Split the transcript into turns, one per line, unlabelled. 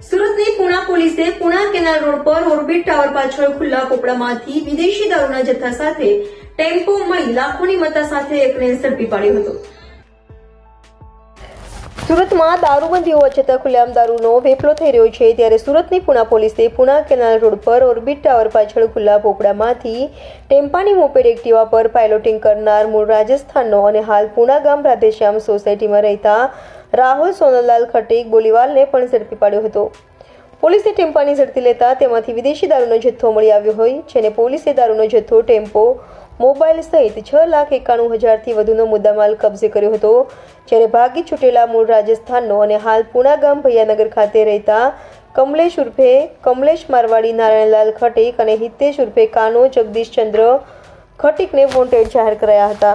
સુરતની પુણા પોલીસે Puna canal road પર ઓર્બિટ ટાવર પાછળ ખુલ્લા પોપડામાંથી વિદેશી દારૂના જથ્થા સાથે ટેમ્પો મળી લાખોની મત્તા સાથે એકને ઝડપી પાડ્યો હતો. સુરતમાં દારૂબંધી હોવા છતાં ખુલ્લેઆમ દારૂનો વેપલો થઈ રહ્યો છે. ત્યારે સુરતની પુણા પોલીસે પુણા કેનાલ રોડ પર ઓર્બિટ ટાવર પાછળ ખુલ્લા પોપડામાંથી ટેમ્પાની મોપેડ એક્ટિવા પર પાયલોટિંગ કરનાર મૂળ રાજસ્થાનનો અને હાલ પુણા ગામ રાધેશ્યામ સોસાયટીમાં રહેતા રાહુલ સોનલાલ ખટીક બોલીવાલને પણ ઝડપી પાડ્યો હતો. પોલીસે ટેમ્પાની ઝડપી લેતા તેમાંથી વિદેશી દારૂનો જથ્થો મળી આવ્યો હોય, જેને પોલીસે દારૂનો જથ્થો, ટેમ્પો, મોબાઈલ સહિત છ લાખ એકાણું હજારથી વધુનો મુદ્દામાલ કબજે કર્યો હતો. જ્યારે ભાગી છૂટેલા મૂળ રાજસ્થાનનો અને હાલ પુણા ગામ ભૈયાનગર ખાતે રહેતા કમલેશ ઉર્ફે કમલેશ મારવાડી, નારાયણલાલ ખટીક અને હિતેશ ઉર્ફે કાનો જગદીશચંદ્ર ખટીકને વોન્ટેડ જાહેર કરાયા હતા.